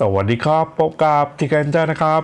สวัสดีครับพบกับทิกเกนเจอร์นะครับ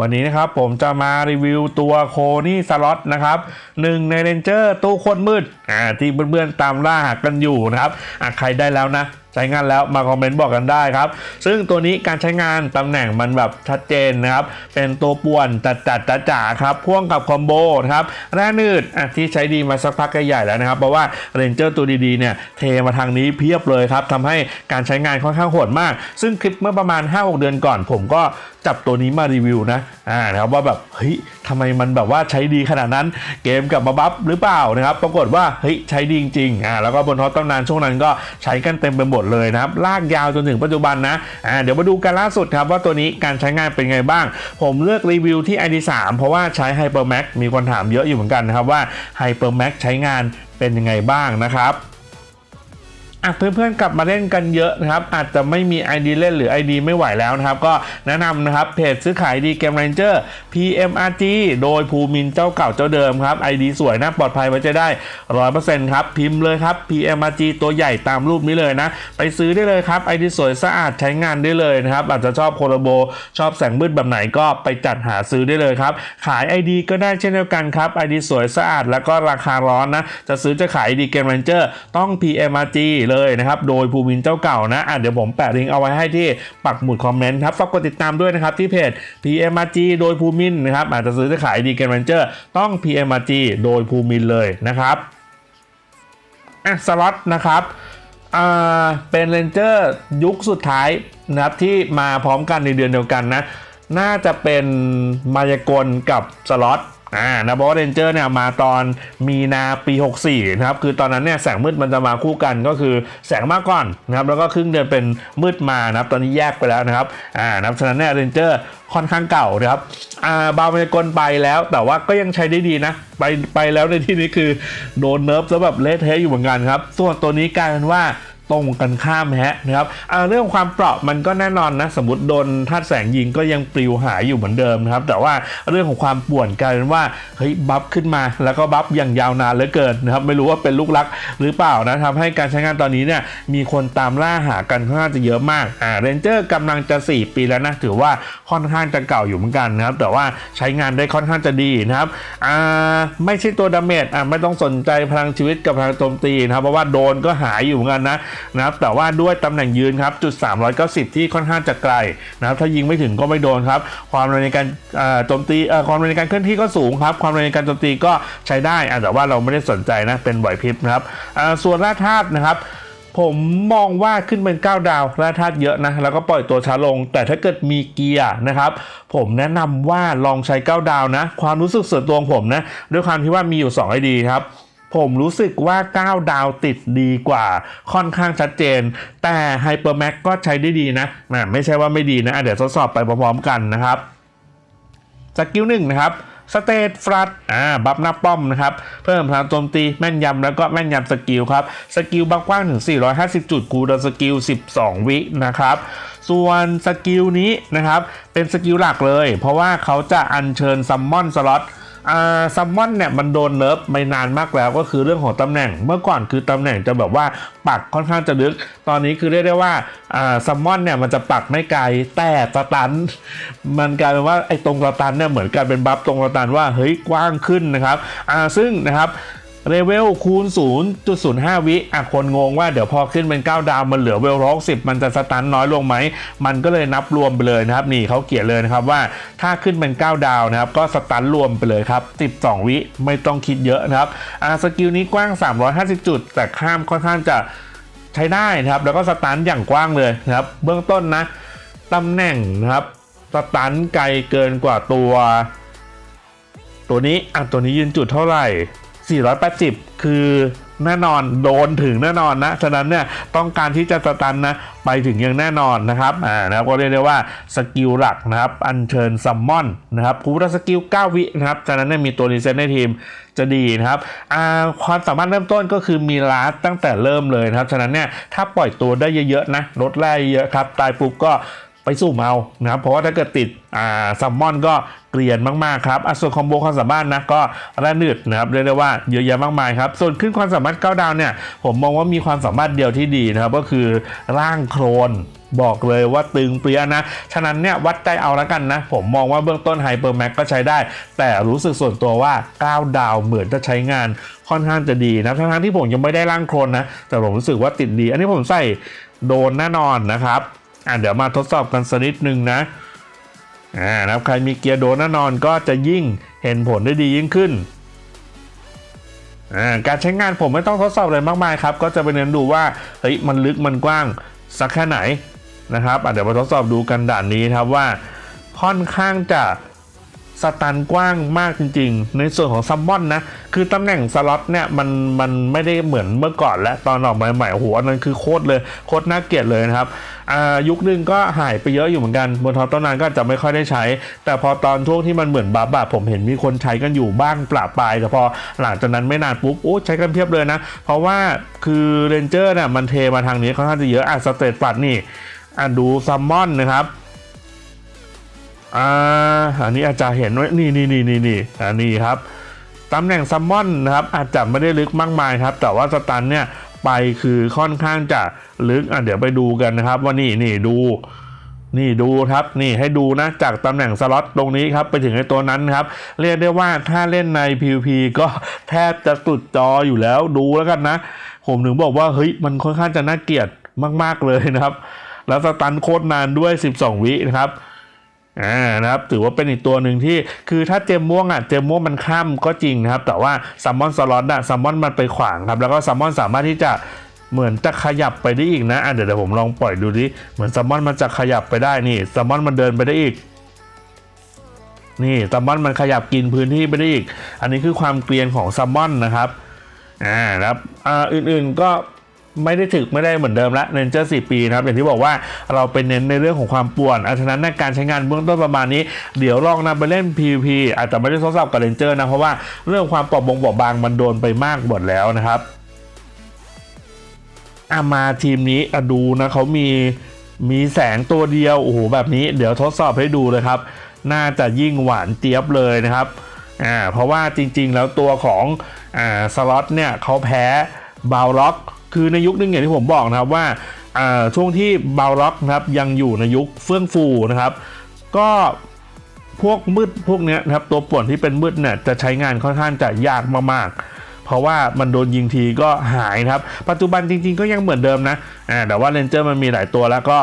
วันนี้นะครับผมจะมารีวิวตัวโคนี่สล็อตนะครับหนึ่งในเรนเจอร์ตู้คนมืดอ่าที่เพื่อนๆตามล่าหากันอยู่นะครับอะใครได้แล้วนะ ใช้งานแล้วมาคอมเมนต์บอกกันได้ครับ ซึ่งตัวนี้การใช้งานตำแหน่งมันแบบชัดเจนนะครับ เป็นตัวป่วนจัดจัดจ๋าจ๋าครับพ่วงกับคอมโบนะครับแร่นืดอะที่ใช้ดีมาสักพักใหญ่แล้วนะครับ เพราะว่าเรนเจอร์ตัวดีๆเนี่ยเทมาทางนี้เพียบเลยครับทำให้การใช้งานค่อนข้างโหดมาก ซึ่งคลิปเมื่อประมาณ 5-6 เดือนก่อน ผมก็จับตัวนี้มารีวิวนะอ่านะครับว่าแบบเฮ้ยทำไมมันแบบว่าใช้ดีขนาดนั้นเกมกลับมาบัฟหรือเปล่านะครับปรากฏว่าเฮ้ยใช้ดีจริงๆอ่าแล้วก็บนท็อปตำนานช่วงนั้นก็ใช้กันเต็มไปหมดเลยนะครับลากยาวจนถึงปัจจุบันนะอ่าเดี๋ยวมาดูกันล่าสุดครับว่าตัวนี้การใช้งานเป็นไงบ้าง ผมเลือกรีวิวที่ ID3 เพราะว่าใช้ HyperMax มีคนถามเยอะอยู่เหมือนกันนะครับว่า HyperMax ใช้งานเป็นยังไงบ้างนะครับ อะเพื่อนๆกลับมาเล่นกันเยอะนะครับ อาจจะไม่มี ID เล่นหรือ ID ไม่ไหวแล้วนะครับ ก็แนะนำนะครับเพจซื้อขายดีเกม r รนเจอร์ PMRG โดยภูมินเจ้าเก่าเจ้าเดิมครับ ID สวยนะปลอดภัยไว้ใจได้100%ครับ พิมพ์เลยครับ PMRG ตัวใหญ่ตามรูปนี้เลยนะ ไปซื้อได้เลยครับ ID สวยสะอาดใช้งานได้เลยนะครับ อาจจะชอบโคโลโบ ชอบแสงมืดแบบไหนก็ไปจัดหาซื้อได้เลยครับ ขาย ID ก็ได้เช่นเดียวกันครับ ID สวยสะอาดแล้วก็ราคาร้อนนะจะซื้อจะขาย ID เกม r รนเจอร์ต้อง PMRG เลยนะครับ โดยภูมินเจ้าเก่านะอะเดี๋ยวผมแปะลิงก์เอาไว้ให้ที่ปักหมุดคอมเมนต์ครับฝากกดติดตามด้วยนะครับที่เพจ PMRG โดยภูมินนะครับอาจจะซื้อจะขาย ID เกม r รนเจอร์ต้อง PMRG โดยภูมินเลยนะครับอะสล็อตนะครับเป็นเลนเจอร์ยุคสุดท้ายนะครับที่มาพร้อมกันในเดือนเดียวกันนะ น่าจะเป็นมายากลกับสล็อต อ่านะเพราะว่าเรนเจอร์เนี่ยมาตอนมีนาปี 64 นะครับ คือตอนนั้นเนี่ยแสงมืดมันจะมาคู่กันก็คือแสงมากก่อนนะครับ แล้วก็ครึ่งเดือนเป็นมืดมานะครับ ตอนนี้แยกไปแล้วนะครับ อ่านะครับฉะนั้นเนี่ยเรนเจอร์ค่อนข้างเก่านะครับ อ่าบาวมายกลไปแล้ว แต่ว่าก็ยังใช้ได้ดีนะ ไปไปแล้วในที่นี้คือโดนเนิร์ฟแล้วแบบเละเทะอยู่เหมือนกันครับ ส่วนตัวนี้กลายเป็นว่า ตรงกันข้ามแฮะนะครับอ่าเรื่องความเปราะมันก็แน่นอนนะสมมติโดนธาตุแสงยิงก็ยังปลิวหายอยู่เหมือนเดิมนะครับ แต่ว่าเรื่องของความป่วนกลายเป็นว่าเฮ้ยบัฟขึ้นมา แล้วก็บัฟอย่างยาวนานเหลือเกินนะครับไม่รู้ว่าเป็นลูกรักหรือเปล่านะทำให้การใช้งานตอนนี้เนี่ยมีคนตามล่าหากันค่อนข้างจะเยอะมากอ่าเรนเจอร์กำลังจะ 4 ปีแล้วนะถือว่าค่อนข้างจะเก่าอยู่เหมือนกันนะครับแต่ว่าใช้งานได้ค่อนข้างจะดีนะครับอ่าไม่ใช่ตัวดาเมจอ่าไม่ต้องสนใจพลังชีวิตกับพลังโจมตีนะครับเพราะว่าโดนก็หายอยู่เหมือนกันนะนะครับแต่ว่าด้วยตำแหน่งยืนครับจุด 390 ที่ค่อนข้างจะไกลนะครับถ้ายิงไม่ถึงก็ไม่โดนครับ ความเร็วในการโจมตีความเร็วในการเคลื่อนที่ก็สูงครับ ความเร็วในการโจมตีก็ใช้ได้แต่ว่าเราไม่ได้สนใจนะเป็นไหวพริบนะครับส่วนราธาตุนะครับผมมองว่าขึ้นเป็น 9 ดาวแร่ธาตุเยอะนะ แล้วก็ปล่อยตัวช้าลง แต่ถ้าเกิดมีเกียร์นะครับ ผมแนะนำว่าลองใช้ 9 ดาวนะ ความรู้สึกส่วนตัวของผมนะ ด้วยความที่ว่ามีอยู่2ไอดีครับ ผมรู้สึกว่า 9 ดาวติดดีกว่า ค่อนข้างชัดเจน แต่ Hypermax ก็ใช้ได้ดีนะแหมไม่ใช่ว่าไม่ดีนะะเดี๋ยวทดสอบไปพร้อมๆกันนะครับสกิลหนึ่งนะครับสเตตฟลัดอ่า บัฟหน้าป้อมนะครับ เพิ่มพลังโจมตี แม่นยำ แล้วก็แม่นยำสกิลครับ สกิลบัฟกว้างถึง 450 จุดคูลด์สกิล 12 วินะครับ ส่วนสกิลนี้นะครับ เป็นสกิลหลักเลย เพราะว่าเขาจะอัญเชิญซัมมอนสล็อต ซัมมอนเนี่ยมันโดนเนิร์ฟไม่นานมากแล้วก็คือเรื่องของตำแหน่ง เมื่อก่อนคือตำแหน่งจะแบบว่าปักค่อนข้างจะลึก ตอนนี้คือเรียกได้ว่าซัมมอนเนี่ยมันจะปักไม่ไกลแต่สตัน มันกลายเป็นว่าไอ้ตรงสตันเนี่ยเหมือนกลายเป็นบัฟตรงสตันว่าเฮ้ยกว้างขึ้นนะครับซึ่งนะครับ เลเวลคูณ 0.05 วิอะคนงงว่าเดี๋ยวพอขึ้นเป็น 9 ดาว มันเหลือเวลร้อง10 มันจะสตันน้อยลงไหม มันก็เลยนับรวมไปเลยนะครับ นี่เขาเขียนเลยนะครับว่าถ้าขึ้นเป็น 9 ดาวนะครับ ก็สตันรวมไปเลยครับ 12 วิไม่ต้องคิดเยอะนะครับอ่าสกิลนี้กว้าง 350 จุด แต่ข้ามค่อนข้างจะใช้ได้นะครับ แล้วก็สตันอย่างกว้างเลยนะครับ เบื้องต้นนะตำแหน่งนะครับสตันไกลเกินกว่าตัว ตัวนี้อะตัวนี้ยืนจุดเท่าไหร่ 480 คือแน่นอนโดนถึงแน่นอนนะ ฉะนั้นเนี่ยต้องการที่จะสตันนะไปถึงอย่างแน่นอนนะครับ อ่านะครับก็เรียกได้ว่าสกิลหลักนะครับ อัญเชิญซัมมอนนะครับคูราสกิล 9 วินะครับ ฉะนั้นเนี่ยมีตัวรีเซ็ตในทีมจะดีนะครับ อ่าความสามารถเริ่มต้นก็คือมีลาสตั้งแต่เริ่มเลยนะครับ ฉะนั้นเนี่ยถ้าปล่อยตัวได้เยอะๆนะลดแร่เยอะครับ ตายปุ๊บก็ ไปสู้เมานะครับเพราะว่าถ้าเกิดติดอ่าซัมมอนก็เกลียนมากๆครับอะส่วนคอมโบความสามารถนะก็ระนืดนะครับเรียกได้ว่าเยอะแยะมากมายครับส่วนขึ้นความสามารถ9ดาวเนี่ยผมมองว่ามีความสามารถเดียวที่ดีนะครับก็คือร่างโครนบอกเลยว่าตึงเปรี้ยนะ ฉะนั้นเนี่ยวัดใจเอาแล้วกันนะ ผมมองว่าเบื้องต้นไฮเปอร์แม็กก็ใช้ได้ แต่รู้สึกส่วนตัวว่า 9 ดาวเหมือนจะใช้งานค่อนข้างจะดีนะทั้งที่ผมยังไม่ได้ร่างโครนนะ แต่ผมรู้สึกว่าติดดี อันนี้ผมใส่โดนแน่นอนนะครับ อะเดี๋ยวมาทดสอบกันสักนิดนึงนะอ่านะครับใครมีเกียร์โดนแน่นอนก็จะยิ่งเห็นผลได้ดียิ่งขึ้นอ่าการใช้งานผมไม่ต้องทดสอบอะไรมากมายครับ ก็จะไปเน้นดูว่าเฮ้ยมันลึกมันกว้างสักแค่ไหนนะครับอะเดี๋ยวมาทดสอบดูกันด่านนี้ครับว่าค่อนข้างจะ สตันกว้างมากจริง ๆ ในส่วนของซัมมอนนะ คือตำแหน่งสล็อตเนี่ยมันมันไม่ได้เหมือนเมื่อก่อนและตอนออกใหม่ๆโหอันนั้นคือโคตรเลยโคตรน่าเกลียดเลยนะครับอายุคนึงก็หายไปเยอะอยู่เหมือนกันบนท็อปต้นนานก็จจะไม่ค่อยได้ใช้ แต่พอตอนช่วงที่มันเหมือนบัฟอะผมเห็นมีคนใช้กันอยู่บ้างปลาปลายแต่พอหลังจากนั้นไม่นานปุ๊บโอ้ใช้กันเพียบเลยนะ เพราะว่าคือเรนเจอร์เนี่ยมันเทมาทางนี้ค่อนข้างจะเยอะอะสเตตปัดนี่อะดูซัมมอนนะครับ อ่าอันนี้อาจจะเห็นว่านี่นี่นี่นี่นี่อันนี้ครับตำแหน่งซัมมอนนะครับอาจจะไม่ได้ลึกมากมายครับ แต่ว่าสตันเนี่ยไปคือค่อนข้างจะลึกอะเดี๋ยวไปดูกันนะครับ ว่านี่นี่ดู นี่ดูครับนี่ให้ดูนะจากตำแหน่งสล็อตตรงนี้ครับไปถึงไอ้ตัวนั้นครับ เรียกได้ว่าถ้าเล่นใน PVP ก็แทบจะสุดจออยู่แล้วดูแล้วกันนะ ผมถึงบอกว่าเฮ้ยมันค่อนข้างจะน่าเกลียดมาก ๆเลยนะครับ แล้วสตันโคตรนานด้วย 12 วินะครับ อ่านะครับถือว่าเป็นอีกตัวหนึ่งที่คือถ้าเจมม่วงอะเจมม่วงมันข้ามก็จริงนะครับ แต่ว่าซัมมอนสล็อตอะซัมมอนมันไปขวางครับ แล้วก็ซัมมอนสามารถที่จะเหมือนจะขยับไปได้อีกนะอะเดี๋ยวเดี๋ยวผมลองปล่อยดูดิเหมือนซัมมอนมันจะขยับไปได้นี่ซัมมอนมันเดินไปได้อีกนี่ซัมมอนมันขยับกินพื้นที่ไปได้อีก อันนี้คือความเกรียนของซัมมอนนะครับอ่านะครับอ่าอื่นๆก็ ไม่ได้ถึกไม่ได้เหมือนเดิมละเรนเจอร์4ปีนะครับ อย่างที่บอกว่าเราเป็นเน้นในเรื่องของความป่วนอันฉะนั้นในการใช้งานเบื้องต้นประมาณนี้ เดี๋ยวลองนำไปเล่น PVP อาจจะไม่ได้ทดสอบกับเรนเจอร์นะ เพราะว่าเรื่องความปราะบงปราะบางมันโดนไปมากหมดแล้วนะครับอามาทีมนี้อะดูนะเขามีมีแสงตัวเดียวโอ้โหแบบนี้ เดี๋ยวทดสอบให้ดูเลยครับ น่าจะยิ่งหวานเจี๊ยบเลยนะครับอ่าเพราะว่าจริงๆแล้วตัวของอ่าสล็อตเนี่ยเขาแพ้บาวล็อก คือในยุคนึงอย่างที่ผมบอกนะครับว่าช่วงที่บาล็อกนะครับยังอยู่ในยุคเฟื่องฟูนะครับ ก็พวกมืดพวกนี้นะครับตัวป่วนที่เป็นมืดเนี่ยจะใช้งานค่อนข้างจะยากมากๆ เพราะว่ามันโดนยิงทีก็หายครับ ปัจจุบันจริงๆก็ยังเหมือนเดิมนะแต่ว่าเรนเจอร์มันมีหลายตัวแล้วก็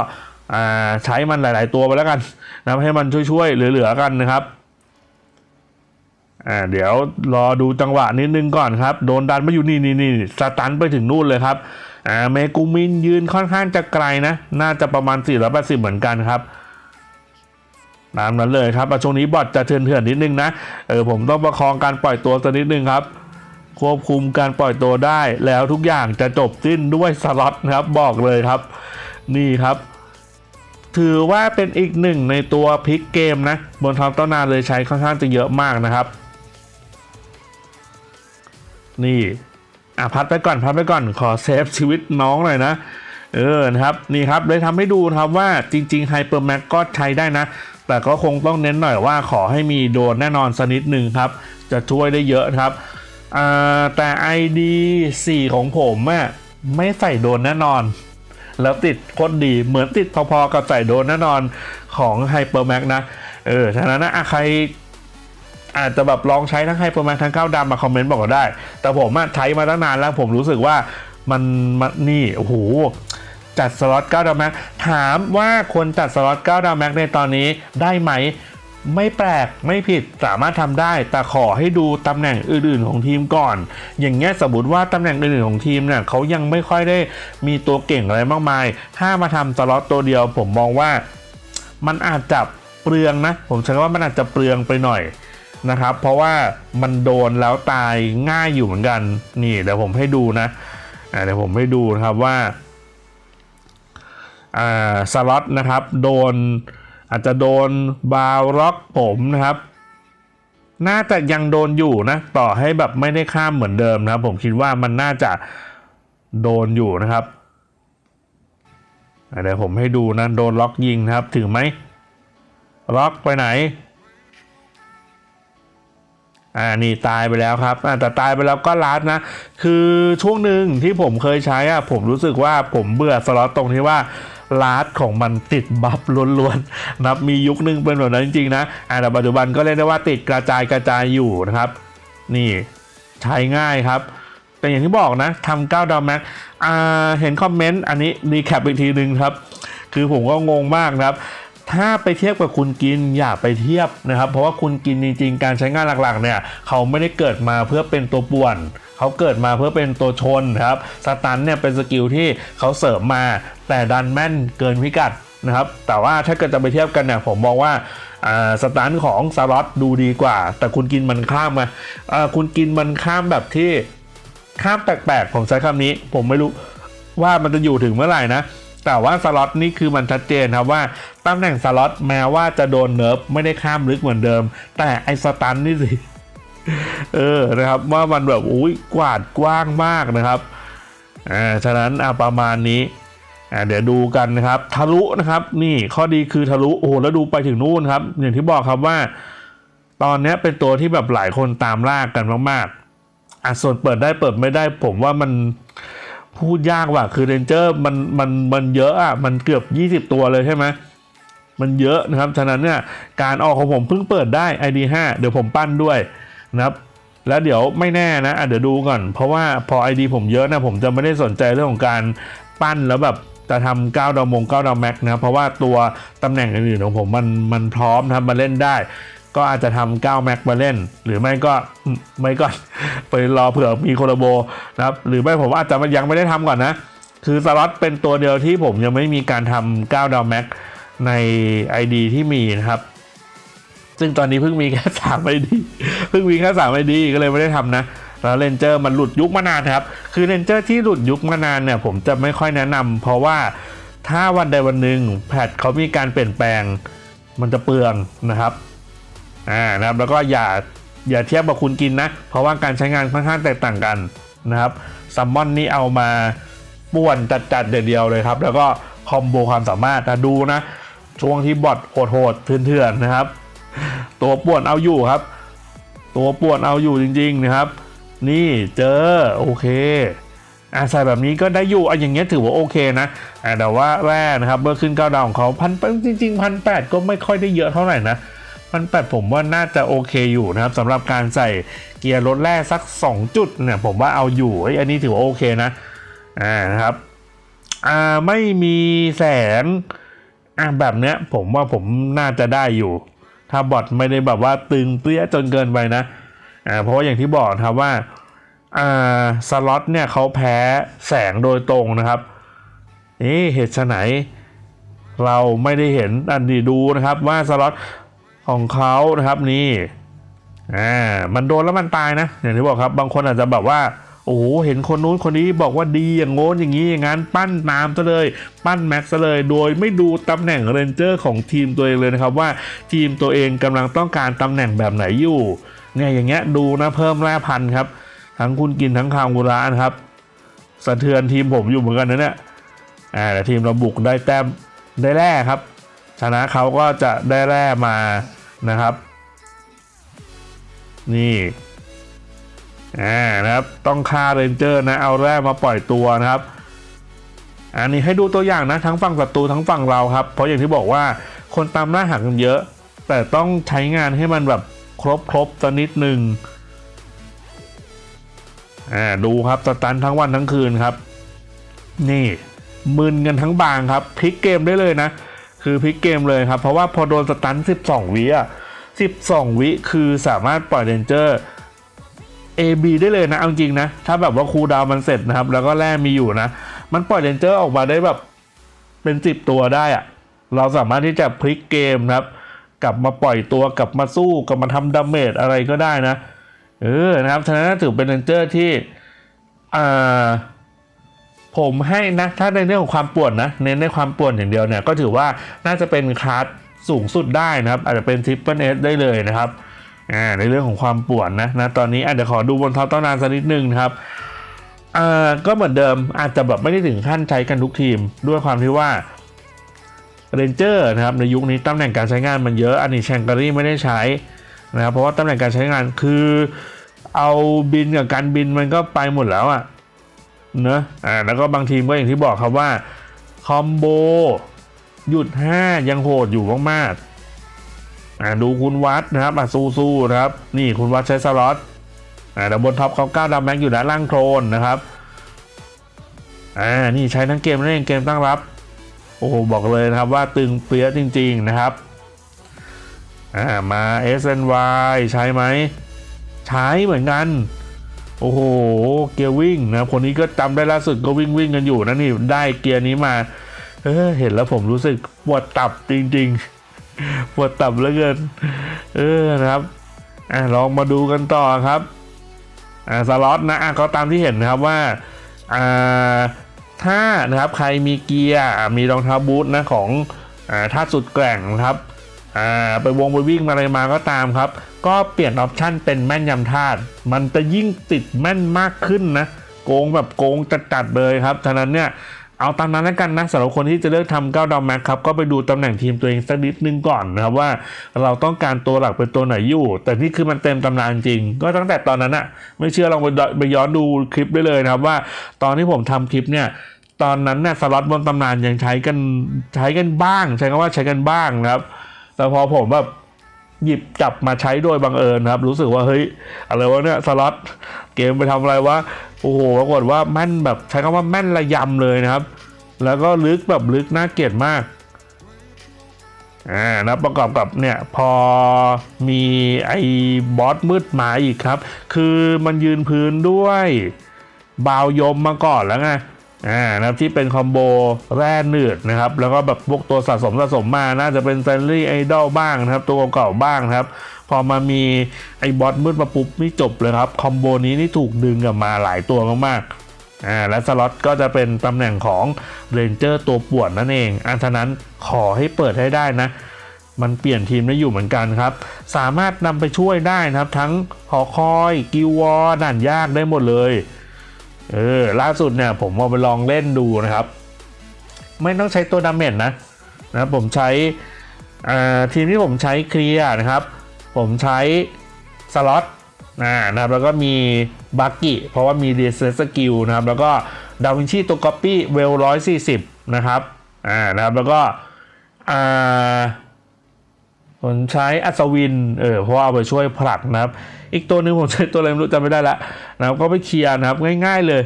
ใช้มันหลาย ๆ ตัวไปแล้วกันนะให้มันช่วยๆเหลือๆกันนะครับ อ่าเดี๋ยวรอดูจังหวะนิดนึงก่อนครับ โดนดันมาอยู่นี่นี่นี่สตันไปถึงนู่นเลยครับอ่าเมกูมินยืนค่อนข้างจะไกลนะ น่าจะประมาณ 480 เหมือนกันครับตามนั้นเลยครับอะช่วงนี้บอทจะเถื่อนๆนิดนึงนะ เออผมต้องประคองการปล่อยตัวสักนิดนึงครับ ควบคุมการปล่อยตัวได้แล้วทุกอย่างจะจบสิ้นด้วยสล็อตนะครับบอกเลยครับ นี่ครับ ถือว่าเป็นอีกหนึ่งในตัวพลิกเกมนะ บนท็อปต้นนาเลยใช้ค่อนข้างจะเยอะมากนะครับ นี่อะพัดไปก่อนพัดไปก่อนขอเซฟชีวิตน้องหน่อยนะเออนะครับนี่ครับเลยทำให้ดูครับว่าจริงๆไฮเปอร์แม็กก็ใช้ได้นะ แต่ก็คงต้องเน้นหน่อยว่าขอให้มีโดนแน่นอนสักนิดหนึ่งครับ จะช่วยได้เยอะครับอ่าแต่ ID 4 ของผมอะไม่ใส่โดนแน่นอน แล้วติดโคตรดีเหมือนติดพอๆกับใส่โดนแน่นอนของไฮเปอร์แม็กนะ เออ ฉะนั้นนะใคร อาจจะแบบลองใช้ทั้งไฮเปอร์แม็กทั้งก้าวดำมาคอมเมนต์บอกก็ได้ แต่ผมใช้มาตั้งนานแล้วผมรู้สึกว่ามันมันนี่โอ้โหจัดสล็อต9ดาวแม็กถามว่าคนจัดสล็อต9ดาวแม็กในตอนนี้ได้ไหม ไม่แปลกไม่ผิดสามารถทำได้ แต่ขอให้ดูตำแหน่งอื่นๆของทีมก่อน อย่างเงี้ยสมมติว่าตำแหน่งอื่นๆของทีมเนี่ยเขายังไม่ค่อยได้มีตัวเก่งอะไรมากมาย ถ้ามาทำสล็อตตัวเดียว ผมมองว่ามันอาจจะเปลืองนะ ผมใช้คำว่ามันอาจจะเปลืองไปหน่อย นะครับ เพราะว่ามันโดนแล้วตายง่ายอยู่เหมือนกัน นี่เดี๋ยวผมให้ดูนะเดี๋ยวผมให้ดูนะครับว่าสล็อตนะครับ โดนอาจจะโดนบาวล็อกผมนะครับ น่าจะยังโดนอยู่นะ ต่อให้แบบไม่ได้ข้ามเหมือนเดิมนะครับ ผมคิดว่ามันน่าจะโดนอยู่นะครับเดี๋ยวผมให้ดูนะ โดนล็อกยิงนะครับ ถึงไหมล็อกไปไหน อ่านี่ตายไปแล้วครับแต่ตายไปแล้วก็ลัดนะ คือช่วงหนึ่งที่ผมเคยใช้อะผมรู้สึกว่าผมเบื่อสล็อตตรงที่ว่าลาดของมันติดบัฟล้วนๆนะครับมียุคนึงเป็นแบบนั้นจริงๆนะอ่าแต่ปัจจุบันก็เรียกได้ว่าติดกระจายกระจายอยู่นะครับ นี่ใช้ง่ายครับ แต่อย่างที่บอกนะทำ9ดาวแม็กเห็นคอมเมนต์อันนี้รีแคปอีกทีหนึ่งครับ คือผมก็งงมากนะครับ ถ้าไปเทียบกับคุณกินอย่าไปเทียบนะครับ เพราะว่าคุณกินจริง ๆ การใช้งานหลักๆเนี่ยเขาไม่ได้เกิดมาเพื่อเป็นตัวป่วนเขาเกิดมาเพื่อเป็นตัวชนครับสตันเนี่ยเป็นสกิลที่เขาเสริมมาแต่ดันแม่นเกินพิกัดนะครับแต่ว่าถ้าเกิดจะไปเทียบกันเนี่ยผมมองว่าอ่าสตันของสล็อตดูดีกว่า แต่คุณกินมันข้ามมาคุณกินมันข้ามแบบที่ข้ามแปลกๆผมใช้คำนี้ ผมไม่รู้ว่ามันจะอยู่ถึงเมื่อไหร่นะ แต่ว่าสล็อตนี่คือมันชัดเจนครับว่าตำแหน่งสล็อตแม้ว่าจะโดนเนิร์ฟไม่ได้ข้ามลึกเหมือนเดิม แต่ไอสตันนี่สิเออนะครับว่ามันแบบอุ้ยกวาดกว้างมากนะครับอ่าฉะนั้นอะประมาณนี้อ่าเดี๋ยวดูกันนะครับ ทะลุนะครับ นี่ข้อดีคือทะลุโอ้โหแล้วดูไปถึงนู่นครับ อย่างที่บอกครับว่า ตอนนี้เป็นตัวที่แบบหลายคนตามล่ากันมากๆอะส่วนเปิดได้เปิดไม่ได้ผมว่ามัน พูดยากว่ะคือเรนเจอร์มันมันมันเยอะอะมันเกือบ 20 ตัวเลยใช่ไหมมันเยอะนะครับ ฉะนั้นเนี่ยการออกของผมเพิ่งเปิดได้ ID 5เดี๋ยวผมปั้นด้วยนะครับแล้วเดี๋ยวไม่แน่นะะเดี๋ยวดูก่อน เพราะว่าพอ ID ผมเยอะนะผมจะไม่ได้สนใจเรื่องของการปั้นแล้วแบบจะทำ9ดาวมง9ดาวแม็กนะครับเพราะว่าตัวตำแหน่งอื่นๆของผมมันมันพร้อมทำมาเล่นได้ ก็อาจจะทำ9แม็กมาเล่น หรือไม่ก็ไม่ก็ไปรอเผื่อมีโคลโบนะครับหรือไม่ผมอาจจะยังไม่ได้ทำก่อนนะ คือสล็อตเป็นตัวเดียวที่ผมยังไม่มีการทำ9ดาวแม็กใน ID ที่มีนะครับ ซึ่งตอนนี้เพิ่งมีแค่3 ID เพิ่งมีแค่3 ID ก็เลยไม่ได้ทำนะแล้วเรนเจอร์มันหลุดยุคมานานครับ คือเรนเจอร์ที่หลุดยุคมานานเนี่ยผมจะไม่ค่อยแนะนำเพราะว่าถ้าวันใดวันหนึ่งแพทเขามีการเปลี่ยนแปลงมันจะเปลืองนะครับ อ่านะครับแล้วก็อย่าอย่าเทียบกับคุณกินนะ เพราะว่าการใช้งานค่อนข้างแตกต่างกันนะครับซัมมอนนี่เอามาป่วนจัดๆเดียวเลยครับ แล้วก็คอมโบความสามารถนะดูนะ ช่วงที่บอทโหดๆเถื่อนๆนะครับ ตัวป่วนเอาอยู่ครับ ตัวป่วนเอาอยู่จริง ๆนะครับ นี่เจอโอเคอ่าใส่แบบนี้ก็ได้อยู่อะอย่างเงี้ยถือว่าโอเคนะอ่าแต่ว่าแร่นะครับเมื่อขึ้นเก้าดาวของเขาพันจริงๆพันแปดก็ไม่ค่อยได้เยอะเท่าไหร่นะ พันแปดผมว่าน่าจะโอเคอยู่นะครับสำหรับการใส่เกียร์รถแร่สัก 2 จุดเนี่ยผมว่าเอาอยู่เอ้ยอันนี้ถือว่าโอเคนะอ่านะครับอ่าไม่มีแสงอะแบบเนี้ยผมว่าผมน่าจะได้อยู่ ถ้าบอทไม่ได้แบบว่าตึงเปรี้ยจนเกินไปนะอ่าเพราะว่าอย่างที่บอกครับว่าอ่าสล็อตเนี่ยเขาแพ้แสงโดยตรงนะครับนี่เหตุไฉนเราไม่ได้เห็นอันดีดูนะครับว่าสล็อต ของเขานะครับนี่อ่ามันโดนแล้วมันตายนะอย่างที่บอกครับ บางคนอาจจะแบบว่าโอ้โหเห็นคนนู้นคนนี้บอกว่าดีอย่างโน้นอย่างนี้อย่างนั้นปั้นตามซะเลย ปั้นแม็กซ์ซะเลย โดยไม่ดูตำแหน่งเรนเจอร์ของทีมตัวเองเลยนะครับว่าทีมตัวเองกำลังต้องการตำแหน่งแบบไหนอยู่เนี่ยอย่างเงี้ยดูนะเพิ่มแร่พันธุ์ครับ ทั้งคุณกินทั้งคางกุระนครับสะเทือนทีมผมอยู่เหมือนกันนะเนี่ยอ่าแต่ทีมเราบุกได้แต้มได้แร่ครับ ชนะเขาก็จะได้แร่มานะครับ นี่อ่านะครับต้องฆ่าเรนเจอร์นะเอาแร่มาปล่อยตัวนะครับ อันนี้ให้ดูตัวอย่างนะทั้งฝั่งศัตรูทั้งฝั่งเราครับ เพราะอย่างที่บอกว่าคนตามล่าหากันเยอะ แต่ต้องใช้งานให้มันแบบครบครบๆสักนิดหนึ่งอ่าดูครับสตันทั้งวันทั้งคืนครับ นี่มึนกันทั้งบางครับพลิกเกมได้เลยนะ คือพลิกเกมเลยครับ เพราะว่าพอโดนสตัน 12 วิอะ 12 วิคือสามารถปล่อยเรนเจอร์ AB ได้เลยนะ เอาจริงนะ ถ้าแบบว่าคูดาวมันเสร็จนะครับ แล้วก็แร่มีอยู่นะ มันปล่อยเรนเจอร์ออกมาได้แบบเป็นสิบตัวได้อะ เราสามารถที่จะพลิกเกมครับ กลับมาปล่อยตัวกลับมาสู้กลับมาทำดาเมจอะไรก็ได้นะ เออนะครับ ฉะนั้นถือเป็นเรนเจอร์ที่อ่า ผมให้นะถ้าในเรื่องของความปวนนะเน้นในความปวนอย่างเดียวเนี่ยก็ถือว่าน่าจะเป็นคลาสสูงสุดได้นะครับ อาจจะเป็นทริปเปิลเอสได้เลยนะครับในเรื่องของความปวนนะนะตอนนี้อาจจะขอดูบนท็อปต้นนานสักนิดนึงนะครับอ่าก็เหมือนเดิมอาจจะแบบไม่ได้ถึงขั้นใช้กันทุกทีม ด้วยความที่ว่าเรนเจอร์นะครับในยุคนี้ตำแหน่งการใช้งานมันเยอะอันนี้แชงการีไม่ได้ใช้นะครับเพราะว่าตำแหน่งการใช้งานคือ เอาบินกับการบินมันก็ไปหมดแล้วอะเนอะอ่าแล้วก็บางทีมก็อย่างที่บอกครับว่าคอมโบหยุด 5 ยังโหดอยู่มากๆอ่าดูคุณวัดนะครับอะสู้ๆนะครับ นี่คุณวัดใช้สล็อตอ่าดับบนท็อปเขา9ดาวแม็กอยู่ด้านล่างโครนนะครับอ่านี่ใช้ทั้งเกมเล่นเกมตั้งรับ โอ้โหบอกเลยนะครับว่าตึงเปี้ยจริง ๆนะครับอ่ามา SNY ใช้ไหม ใช้เหมือนกัน โอ้โห เกียร์วิ่งนะคนนี้ก็จำได้ล่าสุดก็วิ่งวิ่งกันอยู่นะนี่ได้เกียร์นี้มาเออเห็นแล้วผมรู้สึกปวดตับจริงๆปวดตับเหลือเกิน เออนะครับอะลองมาดูกันต่อครับอ่าสล็อตนะอะก็ตามที่เห็นนะครับว่าอ่าถ้านะครับใครมีเกียร์มีรองเท้าบูทนะของอ่าท่าสุดแกร่งนะครับอ่าไปวงไปวิ่งมาอะไรมาก็ตามครับ ก็เปลี่ยนออปชันเป็นแม่นยำธาตุมันจะยิ่งติดแม่นมากขึ้นนะโกงแบบโกงจัดๆเลยครับฉะนั้นเนี่ยเอาตามนั้นแล้วกันนะสำหรับคนที่จะเลือกทำ9ดาวแม็กครับก็ไปดูตำแหน่งทีมตัวเองสักนิดนึงก่อนนะครับว่าเราต้องการตัวหลักเป็นตัวไหนอยู่ แต่นี่คือมันเต็มตำนานจริง ก็ตั้งแต่ตอนนั้นอะไม่เชื่อลองไปดไปย้อนดูคลิปได้เลยนะครับว่า ตอนที่ผมทำคลิปเนี่ยตอนนั้นเนี่ยสล็อตบนตำนานยังใช้กันใช้กันบ้าง ใช้คำว่าใช้กันบ้างนะครับแต่พอผมแบบ หยิบจับมาใช้โดยบังเอิญนะครับ รู้สึกว่าเฮ้ยอะไรวะเนี่ยสล็อตเกมไปทำอะไรวะโอ้โหปรากฏว่าแม่นแบบใช้คำว่าแม่นระยำเลยนะครับ แล้วก็ลึกแบบลึกน่าเกลียดมากอ่าแล้วประกอบกับเนี่ยพอมีไอ้บอสมืดมาอีกครับ คือมันยืนพื้นด้วยบาวยมมาก่อนแล้วไง อ่านะครับที่เป็นคอมโบแร่เนืดนะครับ แล้วก็แบบพวกตัวสะสมสะสมมาน่าจะเป็นเซนรี่ไอดอลบ้างนะครับ ตัวเก่าๆบ้างครับ พอมามีไอ้บอสมืดมาปุ๊บนี่จบเลยครับ คอมโบนี้นี่ถูกดึงกลับมาหลายตัวมากๆอ่าและสล็อตก็จะเป็นตำแหน่งของเรนเจอร์ตัวป่วนนั่นเองอันนั้นขอให้เปิดให้ได้นะมันเปลี่ยนทีมได้อยู่เหมือนกันครับ สามารถนำไปช่วยได้นะครับ ทั้งหอคอย กิววอร์ด่านยากได้หมดเลย เออล่าสุดเนี่ยผมเอาไปลองเล่นดูนะครับ ไม่ต้องใช้ตัวดาเมจนะนะผมใช้ทีมที่ผมใช้เคลียร์นะครับ ผมใช้สล็อตนะครับแล้วก็มีบักกี้เพราะว่ามีเดซสกิลนะครับ แล้วก็ดาวินชีตัวก๊อปปี้เวลร้อยสี่สิบนะครับอ่านะครับแล้วก็อ่า ผมใช้อัศวิน เออ เพราะว่าเอาไปช่วยผลักนะครับ อีกตัวหนึ่งผมใช้ตัวอะไรไม่รู้จำไม่ได้ละนะครับก็ไปเคลียร์นะครับง่าย ๆเลย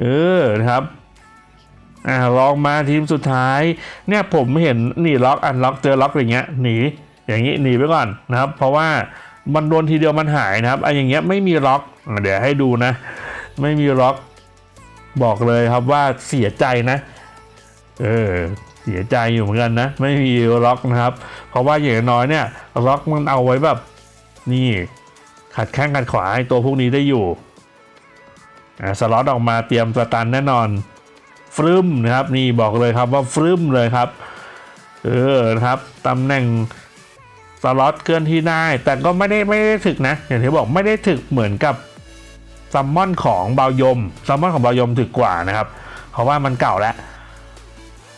เออ นะครับอ่าลองมาทีมสุดท้าย เนี่ยผมเห็นหนีล็อกอันล็อกเจอล็อกอย่างเงี้ยหนีอย่างงี้หนีไปก่อนนะครับ เพราะว่ามันโดนทีเดียวมันหายนะครับไอ้อย่างเงี้ยไม่มีล็อกเดี๋ยวให้ดูนะ ไม่มีล็อกบอกเลยครับว่าเสียใจนะ เออ เสียใจอยู่เหมือนกันนะ ไม่มีล็อกนะครับ เพราะว่าอย่างน้อยเนี่ยล็อกมันเอาไว้แบบนี่ขัดแข้งขัดขวาให้ตัวพวกนี้ได้อยู่สล็อตออกมาเตรียมสตันแน่นอนฟรึมนะครับ นี่บอกเลยครับว่าฟรึมเลยครับเออนะครับตำแหน่งสล็อตเคลื่อนที่ได้ แต่ก็ไม่ได้ไม่ได้ถึกนะ อย่างที่บอกไม่ได้ถึกเหมือนกับซัมมอนของเบายมซัมมอนของเบายมถึกกว่านะครับ เพราะว่ามันเก่าแล้ว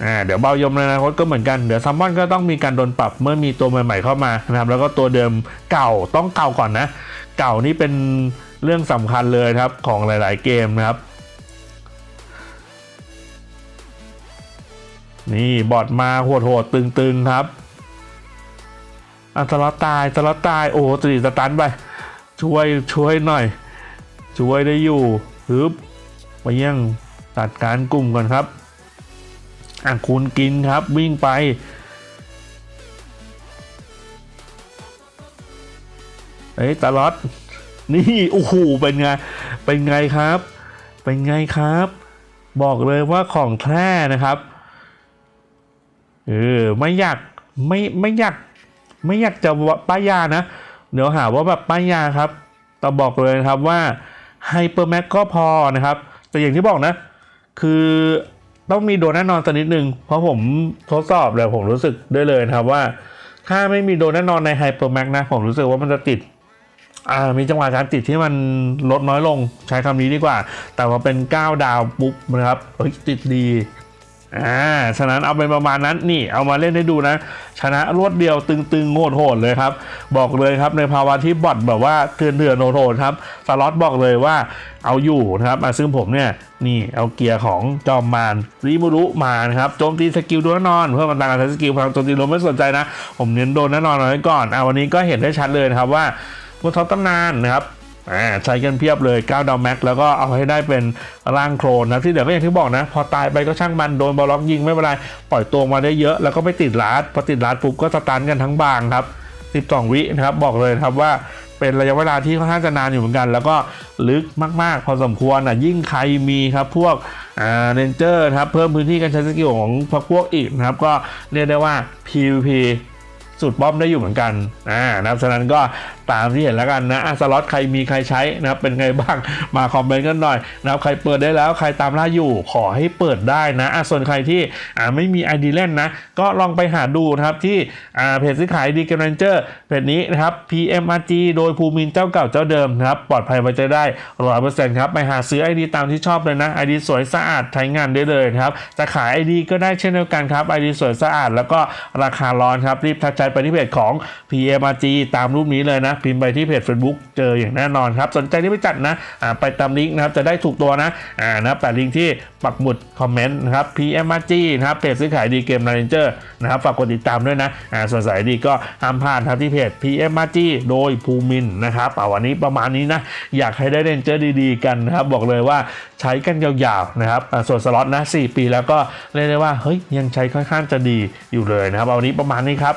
อ่าเดี๋ยวเบายมในอนาคตก็เหมือนกัน เดี๋ยวซัมมอนก็ต้องมีการโดนปรับเมื่อมีตัวใหม่ๆเข้ามานะครับแล้วก็ตัวเดิมเก่าต้องเก่าก่อนนะ เก่านี่เป็นเรื่องสำคัญเลยครับของหลาย ๆ เกมนะครับนี่บอดมาโหดๆตึง ๆ ครับอันสล็อตตายสล็อตตายโอ้ตรีสตันไป ช่วยช่วยหน่อย ช่วยได้อยู่ฮึบไปยังตัดการกลุ่มก่อนครับ อะคุณกินครับวิ่งไป เอ้ยตลอดนี่ โอ้โห เป็นไง เป็นไงครับ เป็นไงครับ บอกเลยว่าของแท้นะครับ เออ ไม่อยาก ไม่ ไม่อยาก ไม่อยากจะป้ายยานะ เดี๋ยวหาว่าแบบป้ายยาครับ แต่บอกเลยนะครับว่าไฮเปอร์แม็กก็พอนะครับ แต่อย่างที่บอกนะ คือ ต้องมีโดนแน่นอนสักนิดนึง เพราะผมทดสอบเลยผมรู้สึกได้เลยนะครับว่า ถ้าไม่มีโดนแน่นอนในไฮเปอร์แม็กนะผมรู้สึกว่ามันจะติดอ่ามีจังหวะการติดที่มันลดน้อยลงใช้คำนี้ดีกว่า แต่พอเป็น 9 ดาวปุ๊บนะครับเฮ้ยติดดี อ่าฉะนั้นเอาเป็นประมาณนั้นนี่เอามาเล่นให้ดูนะ ชนะรวดเดียวตึงๆโงดโหดเลยครับ บอกเลยครับในภาวะที่บอทแบบว่าเถื่อนเถื่อนโหดครับสล็อตบอกเลยว่าเอาอยู่นะครับซึ่งผมเนี่ยนี่เอาเกียร์ของจอมมารริมูรุมานะครับโจมตีสกิลดนแน่นอน เพื่อมันต่างกับสกิลพลังโจมตีลมไม่สนใจนะ ผมเน้นโดนแน่นอนเอาไว้ก่อนอ่าวันนี้ก็เห็นได้ชัดเลยนะครับว่าบนท็อปตำนานนะครับ ใช้กันเพียบเลย9ดาวแม็กแล้วก็เอาให้ได้เป็นร่างโครนนะที่เดี๋ยวก็อย่างที่บอกนะ พอตายไปก็ช่างมันโดนบอลล็อกยิงไม่เป็นไรปล่อยตัวมาได้เยอะ แล้วก็ไม่ติดลาดพอติดลาดปุ๊บก็สตันกันทั้งบางครับ 12 วินะครับบอกเลยครับว่าเป็นระยะเวลาที่ค่อนข้างจะนานอยู่เหมือนกัน แล้วก็ลึกมาก ๆ พอสมควรอะยิ่งใครมีครับพวกอ่าเรนเจอร์ครับเพิ่มพื้นที่การใช้สกิลของพวกพวกอีกนะครับ ก็เรียกได้ว่า PVP สุดป้อมได้อยู่เหมือนกันอ่านะครับฉะนั้นก็ตามที่เห็นแล้วกันนะอะสล็อตใครมีใครใช้นะครับเป็นไงบ้างมาคอมเมนต์กันหน่อยนะครับใครเปิดได้แล้วใครตามล่าอยู่ขอให้เปิดได้นะอะส่วนใครที่อ่าไม่มี ID เล่นนะ ก็ลองไปหาดูนะครับที่อ่าเพจซื้อขายดีเกมเรนเจอร์เพจนี้นะครับ PMRG โดยภูมินเจ้าเก่าเจ้าเดิมนะครับปลอดภัยไว้ใจได้ร้อยเปอร์เซ็นต์ครับไปหาซื้อ ID ตามที่ชอบเลยนะ ID สวยสะอาดใช้งานได้เลยครับจะขาย ID ก็ได้เช่นเดียวกันครับ ID สวยสะอาด แล้วก็ราคาร้อนครับรีบทักใจไปที่เพจของ PMRG ตามรูปนี้เลยนะพิมพ์ไปที่เพจ Facebook เจออย่างแน่นอนครับ สนใจที่ไปจัดนะอ่าไปตามลิงก์นะครับจะได้ถูกตัวนะอ่านะแปะลิงก์ที่ปักหมุดคอมเมนต์นะครับ PMRG นะครับเพจซื้อขายดีเกม Ranger นะครับฝากกดติดตามด้วยนะอ่าส่วนสายดีก็ห้ามพลาดครับที่เพจ PMRG โดยภูมินนะครับเอาวันนี้ประมาณนี้นะอยากให้ได้เรนเจอร์ดีๆ กันนะครับบอกเลยว่าใช้กันยาวๆนะครับส่วนสล็อตนะ4ปีแล้วก็เรียกได้ว่าเฮ้ยยังใช้ค่อนข้างจะดีอยู่เลยนะครับเอาวันนี้ประมาณนี้ครับ